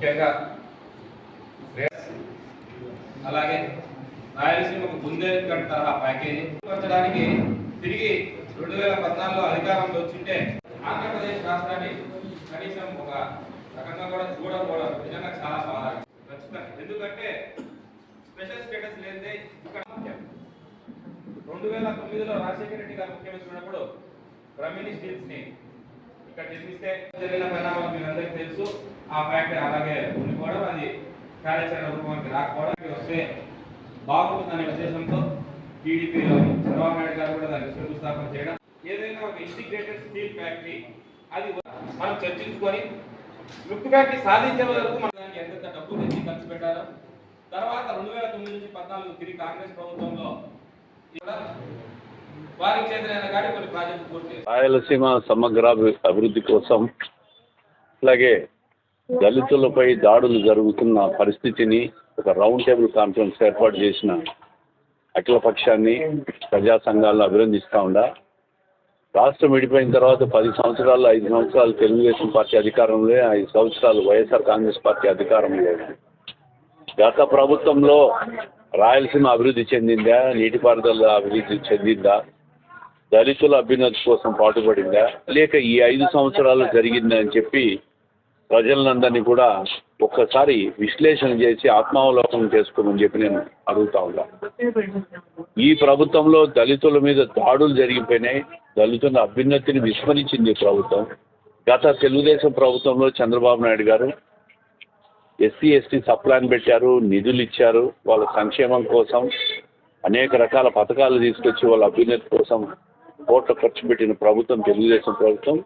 ముఖ్యంగా అలాగే రాయలసీమకు బుందేల్ఖండ్ తరహా ప్యాకేజీ. పెంచడానికి తిరిగి రెండు వేల పద్నాలుగులో అధికారంలో వచ్చింటే ఆంధ్రప్రదేశ్ రాష్ట్రాన్ని కనీసం ఒక రకంగా కూడా చూడకపోవడం నిజంగా చాలా బాధ. ఖచ్చితంగా. ఎందుకంటే స్పెషల్ స్టేటస్ లేదే ఇక్కడ ముఖ్యం. రెండు వేల తొమ్మిదిలో రాజశేఖర రెడ్డి గారు ముఖ్యమంత్రి ఉన్నప్పుడు బ్రహ్మిణి స్టీల్స్ని ఇక్కడ నిర్మిస్తే జరిగిన పరిణామాలు మీరందరికీ తెలుసు. ఆ ఫ్యాక్టరీ అలాగే ఉండిపోవడం అది కార్యాచరణ రూపానికి రాకపోవడం వస్తే బాగుంటుందనే ఉద్దేశంతో టీడీపీలో చంద్రబాబు నాయుడు గారు కూడా దాన్ని శంకుస్థాపన చేయడం. ఏదైనా ఒక ఇంటిగ్రేటెడ్ స్టీల్ ఫ్యాక్టరీ అది మనం చర్చించుకొని లుక్ ఫ్యాక్టరీ సాధించే వరకు మనం దానికి ఎంత డబ్బు తెచ్చి ఖర్చు పెట్టాలో తర్వాత రెండు వేల తొమ్మిది నుంచి పద్నాలుగు తిరిగి కాంగ్రెస్ ప్రభుత్వంలో వారికి కొన్ని రాయలసీమ సమగ్ర అభివృద్ధి కోసం అలాగే దళితులపై దాడులు జరుగుతున్న పరిస్థితిని ఒక రౌండ్ టేబుల్ కాన్ఫరెన్స్ ఏర్పాటు చేసిన అఖిల పక్షాన్ని ప్రజా సంఘాలను అభినందిస్తూ ఉండా. రాష్ట్రం విడిపోయిన తర్వాత పది సంవత్సరాలు ఐదు సంవత్సరాలు తెలుగుదేశం పార్టీ అధికారంలో ఐదు సంవత్సరాలు వైఎస్ఆర్ కాంగ్రెస్ పార్టీ అధికారంలో. లేదు గత ప్రభుత్వంలో రాయలసీమ అభివృద్ధి చెందిందా నీటిపారుదల అభివృద్ధి చెందిందా దళితుల అభ్యున్నతి కోసం పాటుపడిందా లేక ఈ ఐదు సంవత్సరాలు జరిగిందా అని చెప్పి ప్రజలందరినీ కూడా ఒక్కసారి విశ్లేషణ చేసి ఆత్మావలోకనం చేసుకోమని చెప్పి నేను అడుగుతా ఉన్నా. ఈ ప్రభుత్వంలో దళితుల మీద దాడులు జరిగిపోయినాయి. దళితుల అభ్యున్నతిని విస్మరించింది ప్రభుత్వం. గత తెలుగుదేశం ప్రభుత్వంలో చంద్రబాబు నాయుడు గారు ఎస్సీ ఎస్టీ సప్లాన్ పెట్టారు నిధులు ఇచ్చారు. వాళ్ళ సంక్షేమం కోసం అనేక రకాల పథకాలు తీసుకొచ్చి వాళ్ళ అభ్యున్నతి కోసం కోట్ల ఖర్చు పెట్టిన ప్రభుత్వం తెలుగుదేశం ప్రభుత్వం.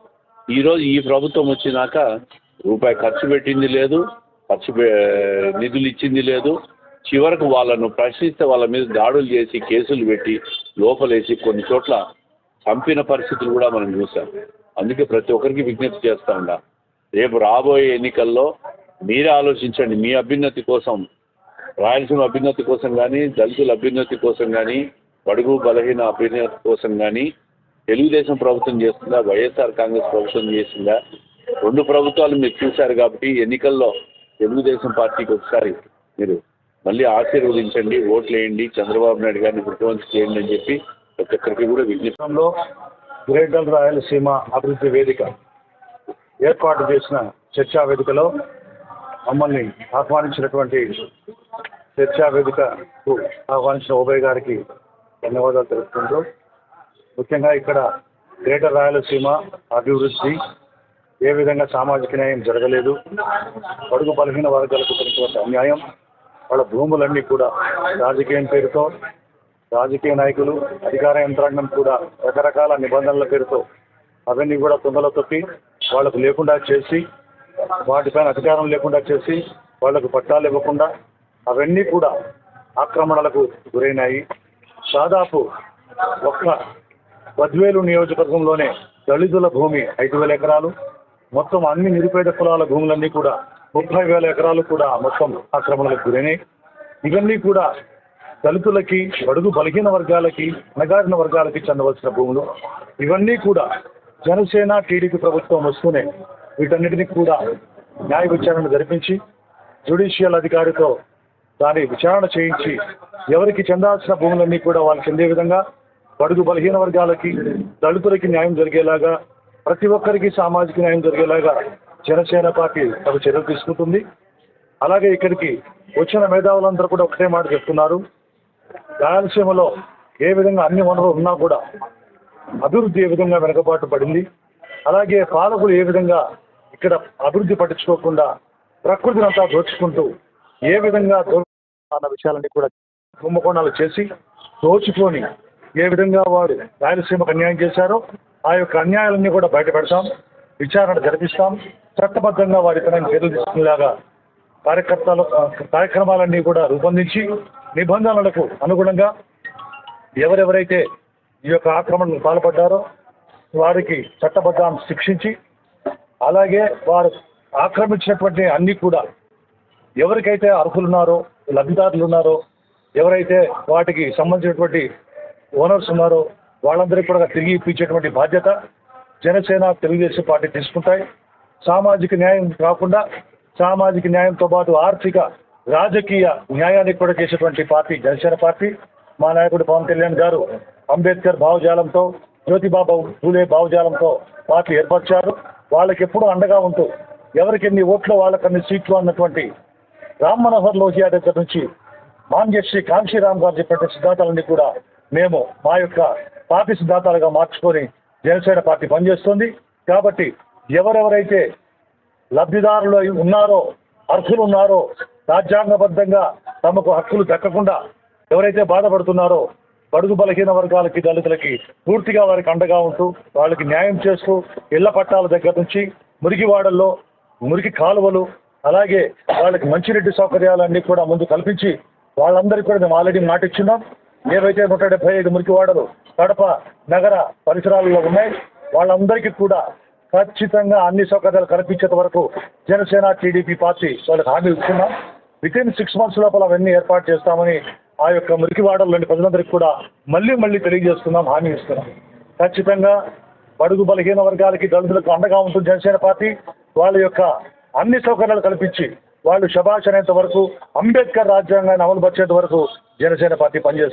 ఈరోజు ఈ ప్రభుత్వం వచ్చినాక రూపాయి ఖర్చు పెట్టింది లేదు ఖర్చు పె- నిధులు ఇచ్చింది లేదు. చివరకు వాళ్ళను ప్రశ్నిస్తే వాళ్ళ మీద దాడులు చేసి కేసులు పెట్టి లోపలేసి కొన్ని చోట్ల చంపిన పరిస్థితులు కూడా మనం చూసాం. అందుకే ప్రతి ఒక్కరికి విజ్ఞప్తి చేస్తా ఉండా రేపు రాబోయే ఎన్నికల్లో మీరే ఆలోచించండి. మీ అభ్యున్నతి కోసం రాయలసీమ అభ్యున్నతి కోసం కానీ దళితుల అభ్యున్నతి కోసం కానీ బడుగు బలహీన అభ్యున్నతి కోసం కానీ తెలుగుదేశం ప్రభుత్వం చేస్తుందా వైఎస్ఆర్ కాంగ్రెస్ ప్రభుత్వం చేసిందా రెండు ప్రభుత్వాలు మీరు చూశారు కాబట్టి ఎన్నికల్లో తెలుగుదేశం పార్టీకి ఒకసారి మీరు మళ్ళీ ఆశీర్వదించండి ఓట్లు వేయండి చంద్రబాబు నాయుడు గారిని ముఖ్యమంత్రి చేయండి అని చెప్పి ప్రతి ఒక్కరికి కూడా విజ్ఞప్తి. గ్రేటర్ రాయలసీమ అభివృద్ధి వేదిక ఏర్పాటు చేసిన చర్చా వేదికలో మమ్మల్ని ఆహ్వానించినటువంటి చర్చా వేదికకు ఆహ్వానించిన ఉభయ గారికి ధన్యవాదాలు తెలుపుకుంటూ ముఖ్యంగా ఇక్కడ గ్రేటర్ రాయలసీమ అభివృద్ధి ఏ విధంగా సామాజిక న్యాయం జరగలేదు బడుగు బలహీన వర్గాలకు జరిగినటువంటి అన్యాయం వాళ్ళ భూములన్నీ కూడా రాజకీయం పేరుతో రాజకీయ నాయకులు అధికార యంత్రాంగం కూడా రకరకాల నిబంధనల పేరుతో అవన్నీ కూడా తొందరలో తొక్కి వాళ్ళకు లేకుండా చేసి వాటిపైన అధికారం లేకుండా చేసి వాళ్ళకు పట్టాలు ఇవ్వకుండా అవన్నీ కూడా ఆక్రమణలకు గురైనాయి. దాదాపు ఒక్క బద్వేలు నియోజకవర్గంలోనే దళితుల భూమి ఐదు వేల ఎకరాలు మొత్తం అన్ని నిరుపేద కులాల భూములన్నీ కూడా ముప్పై వేల ఎకరాలు కూడా మొత్తం ఆక్రమణలకు గురైనాయి. ఇవన్నీ కూడా దళితులకి బడుగు బలహీన వర్గాలకి అణగారిన వర్గాలకి చెందవలసిన భూములు. ఇవన్నీ కూడా జనసేన టీడీపీ ప్రభుత్వం వస్తూనే వీటన్నిటిని కూడా న్యాయ విచారణ జరిపించి జ్యుడిషియల్ అధికారితో దాని విచారణ చేయించి ఎవరికి చెందాల్సిన భూములన్నీ కూడా వాళ్ళకి చెందే విధంగా బడుగు బలహీన వర్గాలకి దళితులకి న్యాయం జరిగేలాగా ప్రతి ఒక్కరికి సామాజిక న్యాయం జరిగేలాగా జనసేన పార్టీ తమ చర్యలు తీసుకుంటుంది. అలాగే ఇక్కడికి వచ్చిన మేధావులందరూ కూడా ఒకటే మాట చెప్తున్నారు. రాయలసీమలో ఏ విధంగా అన్ని వనరులు ఉన్నా కూడా అభివృద్ధి ఏ విధంగా వెనుకబాటు పడింది అలాగే పాలకులు ఏ విధంగా ఇక్కడ అభివృద్ధి పట్టించుకోకుండా ప్రకృతిని అంతా దోచుకుంటూ ఏ విధంగా దో అన్న విషయాలన్నీ కూడా కుంభకోణాలు చేసి దోచుకొని ఏ విధంగా వారు రాయలసీమకు అన్యాయం చేశారో ఆ యొక్క అన్యాయాలన్నీ కూడా బయట పెడతాం విచారణ జరిపిస్తాం చట్టబద్ధంగా వారిపైన చర్యలు తీసుకునేలాగా కార్యకర్తలు కార్యక్రమాలన్నీ కూడా రూపొందించి నిబంధనలకు అనుగుణంగా ఎవరెవరైతే ఈ యొక్క ఆక్రమణకు పాల్పడ్డారో వారికి చట్టబద్ధాన్ని శిక్షించి అలాగే వారు ఆక్రమించినటువంటి అన్ని కూడా ఎవరికైతే అర్హులున్నారో లబ్ధిదారులు ఉన్నారో ఎవరైతే వాటికి సంబంధించినటువంటి ఓనర్స్ ఉన్నారో వాళ్ళందరికీ కూడా తిరిగి ఇప్పించేటువంటి బాధ్యత జనసేన తెలుగుదేశం పార్టీ తీసుకుంటాయి. సామాజిక న్యాయం కాకుండా సామాజిక న్యాయంతో పాటు ఆర్థిక రాజకీయ న్యాయానికి కూడా చేసేటువంటి పార్టీ జనసేన పార్టీ. మా నాయకుడు పవన్ కళ్యాణ్ గారు అంబేద్కర్ భావజాలంతో జ్యోతిబాబు పూలే భావజాలంతో పార్టీ ఏర్పరిచారు. వాళ్ళకి ఎప్పుడూ అండగా ఉంటూ ఎవరికి ఎన్ని ఓట్లు వాళ్ళకి అన్ని సీట్లు అన్నటువంటి రామ్ మనోహర్ లోహియా దగ్గర నుంచి మాన్యశ్రీ కాంశీరామ్ గారు చెప్పిన సిద్ధాంతాలన్నీ కూడా మేము మా యొక్క పార్టీ సిద్ధాంతాలుగా మార్చుకొని జనసేన పార్టీ పనిచేస్తుంది. కాబట్టి ఎవరెవరైతే లబ్ధిదారులు అయి ఉన్నారో అర్హులు ఉన్నారో రాజ్యాంగబద్ధంగా తమకు హక్కులు దక్కకుండా ఎవరైతే బాధపడుతున్నారో బడుగు బలహీన వర్గాలకి దళితులకి పూర్తిగా వారికి అండగా ఉంటూ వాళ్ళకి న్యాయం చేస్తూ ఇళ్ళ పట్టాల దగ్గర నుంచి మురికివాడల్లో మురికి కాలువలు అలాగే వాళ్ళకి మంచినీటి సౌకర్యాలన్నీ కూడా ముందు కల్పించి వాళ్ళందరికీ కూడా మేము ఆల్రెడీ మాటిచ్చున్నాం. ఏవైతే నూట డెబ్బై ఐదు మురికివాడలు కడప నగర పరిసరాలలో ఉన్నాయి. వాళ్ళందరికీ కూడా ఖచ్చితంగా అన్ని సౌకర్యాలు కల్పించేంత వరకు జనసేన టీడీపీ పార్టీ వాళ్ళకి హామీ ఇస్తున్నాం. విత్ ఇన్ సిక్స్ మంత్స్ లోపల అవన్నీ ఏర్పాటు చేస్తామని ఆ యొక్క మురికివాడల్లోని ప్రజలందరికీ కూడా మళ్ళీ మళ్ళీ తెలియజేస్తున్నాం హామీ ఇస్తున్నాం. ఖచ్చితంగా బడుగు బలహీన వర్గాలకి దళితులకు అండగా ఉంటుంది జనసేన పార్టీ. వాళ్ళ యొక్క అన్ని సౌకర్యాలు కల్పించి వాళ్ళు శభాష్ అనేంత వరకు అంబేద్కర్ రాజ్యాంగాన్ని అమలుపరిచేంత వరకు జనసేన పార్టీ పనిచేస్తుంది.